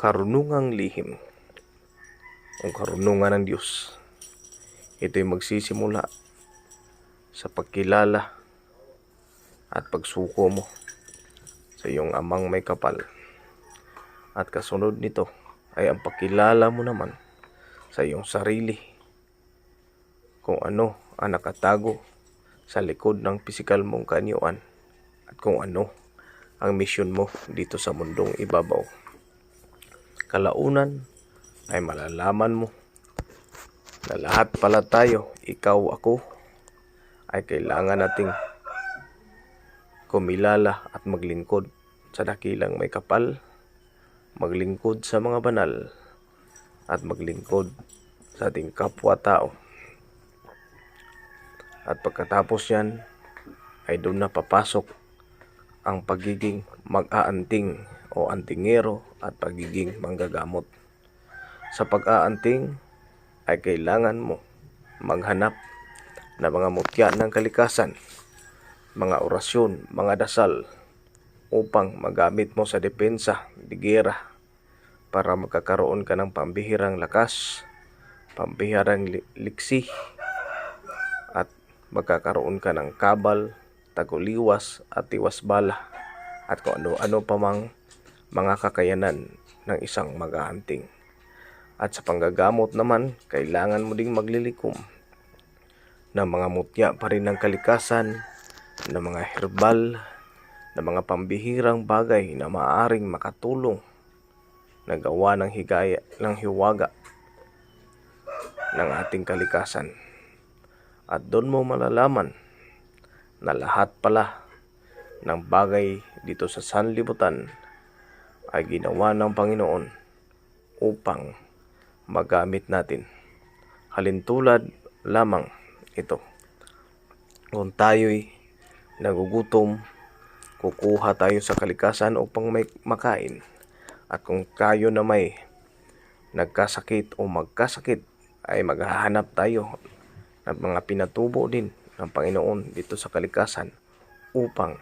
karunungang lihim o karunungan ng Diyos. Ito'y magsisimula sa pagkilala at pagsuko mo sa iyong amang may kapal. At kasunod nito ay ang pagkilala mo naman sa iyong sarili kung ano ang nakatago sa likod ng pisikal mong kanyuan at kung ano ang misyon mo dito sa mundong ibabaw. Kalaunan ay malalaman mo na lahat pala tayo, ikaw, ako, ay kailangan nating kumilala at maglingkod sa dakilang may kapal, maglingkod sa mga banal, at maglingkod sa ating kapwa-tao. At pagkatapos yan, ay doon na papasok ang pagiging mag-aanting o antingero at pagiging manggagamot. Sa pag-aanting ay kailangan mo maghanap na mga mutya ng kalikasan, mga orasyon, mga dasal upang magamit mo sa depensa, digera, para magkakaroon ka ng pambihirang lakas, pambihirang li- liksi, at magkakaroon ka ng kabal, taguliwas at tiwas bala at kung ano-ano pa mang mga kakayanan ng isang mag-aanting. At sa panggagamot naman, kailangan mo ding maglilikom ng mga mutya pa rin ng kalikasan, ng mga herbal, ng mga pambihirang bagay na maaaring makatulong na gawa ng higaya ng hiwaga ng ating kalikasan. At doon mo malalaman na lahat pala ng bagay dito sa sanlibutan ay ginawa ng Panginoon upang magamit natin. Halintulad lamang ito. Kung tayo'y nagugutom, kukuha tayo sa kalikasan upang may makain. At kung tayo na may nagkasakit o magkasakit, ay maghahanap tayo ng mga pinatubo din ng Panginoon dito sa kalikasan upang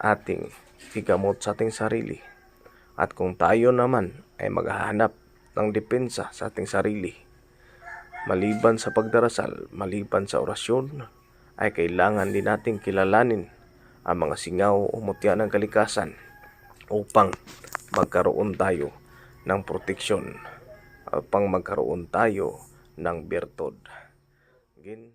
ating igamot sa ating sarili. At kung tayo naman ay maghahanap ng depensa sa ating sarili, maliban sa pagdarasal, maliban sa orasyon, ay kailangan din nating kilalanin ang mga singaw o mutya ng kalikasan upang magkaroon tayo ng proteksyon upang magkaroon tayo ng bertod. Again,